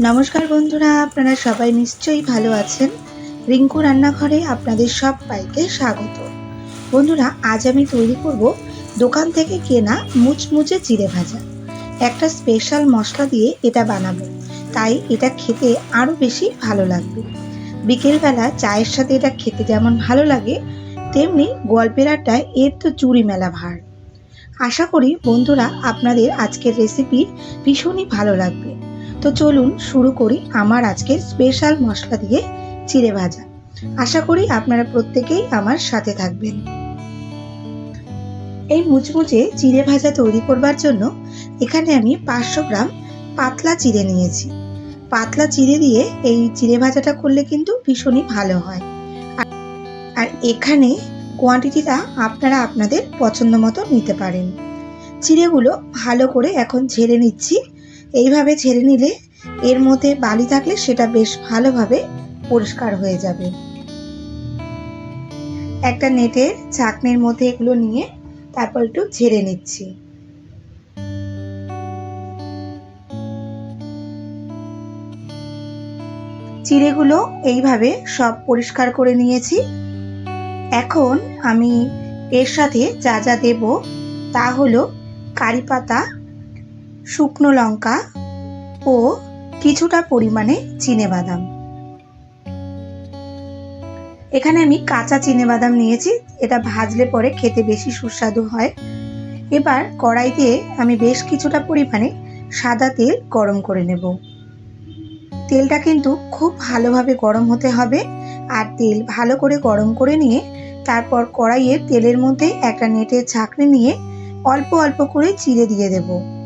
নমস্কার বন্ধুরা, আপনারা সবাই নিশ্চয়ই ভালো আছেন। রিঙ্কু রান্নাঘরে আপনাদের সবাইকে স্বাগত। বন্ধুরা, আজ আমি তৈরি করব দোকান থেকে কেনা মুচমুচে চিড়ে ভাজা। একটা স্পেশাল মশলা দিয়ে এটা বানাবো। তাই এটা খেতে আরও বেশি ভালো লাগবে। বিকেলবেলা চায়ের সাথে এটা খেতে যেমন ভালো লাগে, তেমনি গল্পের আড্ডায় এর তো চুরি মেলা ভার। আশা করি বন্ধুরা, আপনাদের আজকের রেসিপি ভীষণই ভালো লাগবে। তো চলুন শুরু করি আমার আজকের স্পেশাল মশলা দিয়ে চিড়ে ভাজা। আশা করি আপনারা প্রত্যেকেই আমার সাথে থাকবেন। এই মুচমুচে চিড়ে ভাজা তৈরি করবার জন্য এখানে আমি পাঁচশো গ্রাম পাতলা চিড়ে নিয়েছি। পাতলা চিড়ে দিয়ে এই চিড়ে ভাজাটা করলে কিন্তু ভীষণই ভালো হয়। আর- এখানে কোয়ান্টিটিটা আপনারা আপনাদের পছন্দ মতো নিতে পারেন। চিড়েগুলো ভালো করে এখন ঝেড়ে নিচ্ছি। এইভাবে ছেড়ে নিলে এর মধ্যে বালি থাকলে সেটা বেশ ভালোভাবে পরিষ্কার হয়ে যাবে। একটা নেটের চাকনির মধ্যে এগুলো নিয়ে তারপর একটু ঝেড়ে নিচ্ছি। চিড়েগুলো এইভাবে সব পরিষ্কার করে নিয়েছি। এখন আমি এর সাথে যা যা দেব তা হলো কারি পাতা শুকনো লঙ্কা ও কিছুটা পরিমাণে বাদাম এখানে আমি কাঁচা বাদাম নিয়েছি, এটা ভাজলে পরে খেতে বেশি সুস্বাদু হয়। এবার কড়াইতে আমি বেশ কিছুটা পরিমাণে সাদা তেল গরম করে নেব। তেলটা কিন্তু খুব ভালোভাবে গরম হতে হবে আর তেল ভালো করে গরম করে নিয়ে তারপর কড়াইয়ের তেলের মধ্যে একটা নেটের ছাঁকনি নিয়ে অল্প অল্প করে চিড়ে দিয়ে দেবো।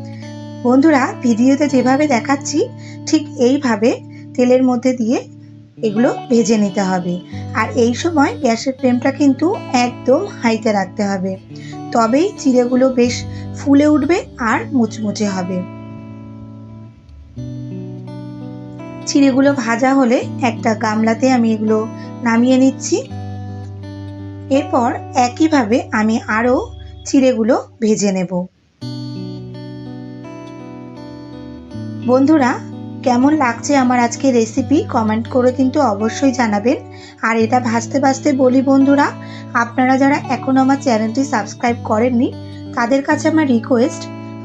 বন্ধুরা, ভিডিওতে যেভাবে দেখাচ্ছি, ঠিক এইভাবে তেলের মধ্যে দিয়ে এগুলো ভেজে নিতে হবে। আর এই সময় গ্যাসের ফ্লেমটা কিন্তু একদম হাইতে রাখতে হবে। তবেই চিড়েগুলো বেশ ফুলে উঠবে আর মুচমুচে হবে। চিড়েগুলো ভাজা হলে একটা গামলাতে আমি এগুলো নামিয়ে নিচ্ছি। এরপর একইভাবে আমি আরও চিড়েগুলো ভেজে নেব। বন্ধুরা, কেমন লাগছে আমার আজকে রেসিপি কমেন্ট করে কিন্তু অবশ্যই জানাবেন। আর এটা ভাজতে ভাজতে বলি বন্ধুরা, আপনারা যারা এখনও আমার চ্যানেলটি সাবস্ক্রাইব করেননি, তাদের কাছে আমার রিকোয়েস্ট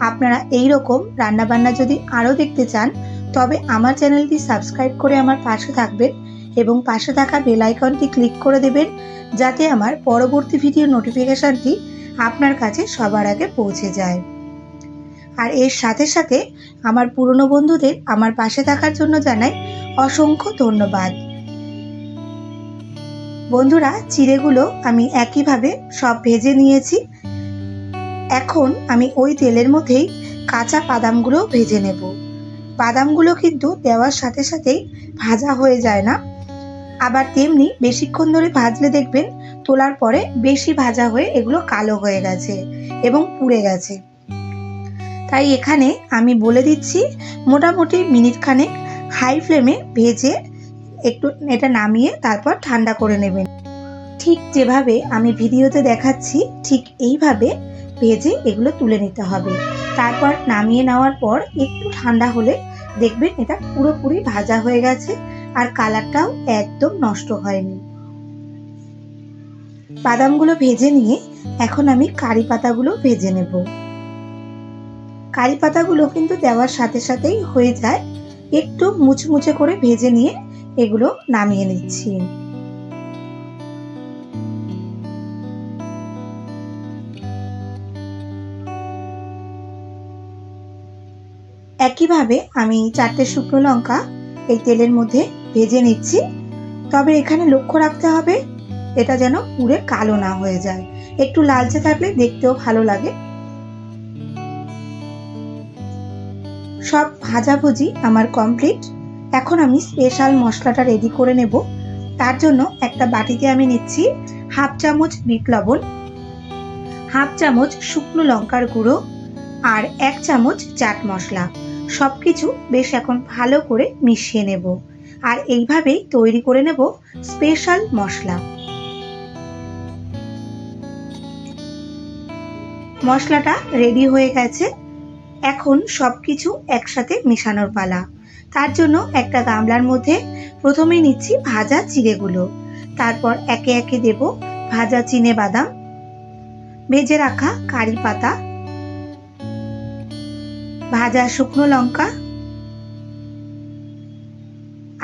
আপনারা এই রকম রান্নাবান্না যদি আরও দেখতে চান, তবে আমার চ্যানেলটি সাবস্ক্রাইব করে আমার পাশে থাকবেন এবং পাশে থাকা বেল আইকনটি ক্লিক করে দেবেন, যাতে আমার পরবর্তী ভিডিও নোটিফিকেশানটি আপনার কাছে সবার আগে পৌঁছে যায়। আর এর সাথে সাথে আমার পুরনো বন্ধুদের আমার পাশে থাকার জন্য জানাই অসংখ্য ধন্যবাদ। বন্ধুরা, চিড়েগুলো আমি একইভাবে সব ভেজে নিয়েছি। এখন আমি ওই তেলের মধ্যেই কাঁচা বাদামগুলো ভেজে নেব। বাদামগুলো কিন্তু দেওয়ার সাথে সাথেই ভাজা হয়ে যায় না। আবার তেমনি বেশিক্ষণ ধরে ভাজলে দেখবেন তোলার পরে বেশি ভাজা হয়ে এগুলো কালো হয়ে গেছে এবং পুড়ে গেছে। তাই এখানে আমি বলে দিচ্ছি, মোটামুটি মিনিট খানেক হাই ফ্লেমে ভেজে একটু এটা নামিয়ে তারপর ঠান্ডা করে নেবেন। ঠিক যেভাবে আমি ভিডিওতে দেখাচ্ছি, ঠিক এইভাবে ভেজে এগুলো তুলে নিতে হবে। তারপর নামিয়ে নেওয়ার পর একটু ঠান্ডা হলে দেখবেন এটা পুরোপুরি ভাজা হয়ে গেছে আর কালারটাও একদম নষ্ট হয়নি। বাদামগুলো ভেজে নিয়ে এখন আমি কারি পাতাগুলো ভেজে নেব। কারি পাতাগুলো কিন্তু দেওয়ার সাথে সাথেই হয়ে যায়। একটু মুচমুচে করে ভেজে নিয়ে এগুলো নামিয়ে নিচ্ছি। একইভাবে আমি চারটে শুকনো লঙ্কা এই তেলের মধ্যে ভেজে নিচ্ছি। তবে এখানে লক্ষ্য রাখতে হবে, এটা যেন পুরে কালো না হয়ে যায়। একটু লালচে থাকলে দেখতেও ভালো লাগে। সব ভাজাভুজি আমার কমপ্লিট এখন আমি স্পেশাল মশলাটা রেডি করে নেব। তার জন্য একটা বাটিতে আমি নিচ্ছি হাফ চামচ বিট লবণ, হাফ চামচ শুকনো লঙ্কার গুঁড়ো আর এক চামচ চাট মশলা। সব কিছু বেশ এখন ভালো করে মিশিয়ে নেব। আর এইভাবেই তৈরি করে নেব স্পেশাল মশলা। মশলাটা রেডি হয়ে গেছে। এখন সব কিছু একসাথে মেশানোর পালা। তার জন্য একটা গামলার মধ্যে প্রথমে নিচ্ছি ভাজা চিড়েগুলো। তারপর একে একে দেব ভাজা চিনে বাদাম, ভেজে রাখা কারি পাতা, ভাজা শুকনো লঙ্কা,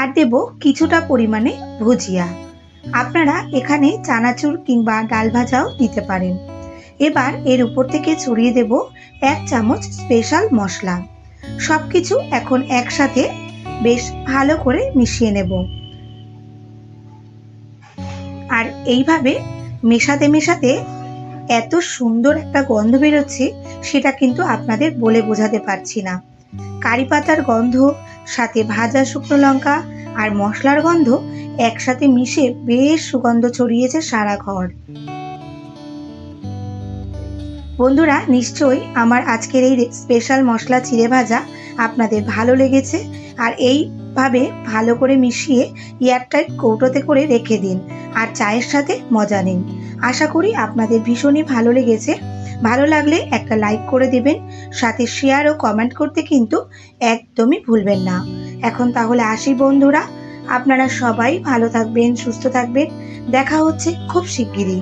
আর দেব কিছুটা পরিমাণে ভুজিয়া। আপনারা এখানে চানাচুর কিংবা ডাল ভাজাও দিতে পারেন। এবার এর উপর থেকে ছড়িয়ে দেব এক চামচ স্পেশাল মশলা। সব কিছু এখন একসাথে বেশ ভালো করে মিশিয়ে নেব। আর এইভাবে মেশাতে মেশাতে এত সুন্দর একটা গন্ধ বেরোচ্ছে, সেটা কিন্তু আপনাদের বলে বোঝাতে পারছি না। কারি পাতার গন্ধ, সাথে ভাজা শুকনো লঙ্কা আর মশলার গন্ধ একসাথে মিশে বেশ সুগন্ধ ছড়িয়েছে সারা ঘর। বন্ধুরা, নিশ্চয়ই আমার আজকের এই স্পেশাল মশলা চিড়ে ভাজা আপনাদের ভালো লেগেছে আর এইভাবে ভালো করে মিশিয়ে এয়ারটাইট কৌটোতে করে রেখে দিন আর চায়ের সাথে মজা নিন। আশা করি আপনাদের ভীষণই ভালো লেগেছে। ভালো লাগলে একটা লাইক করে দেবেন, সাথে শেয়ার ও কমেন্ট করতে কিন্তু একদমই ভুলবেন না। এখন তাহলে আসি বন্ধুরা, আপনারা সবাই ভালো থাকবেন, সুস্থ থাকবেন, দেখা হচ্ছে খুব শিগগিরই।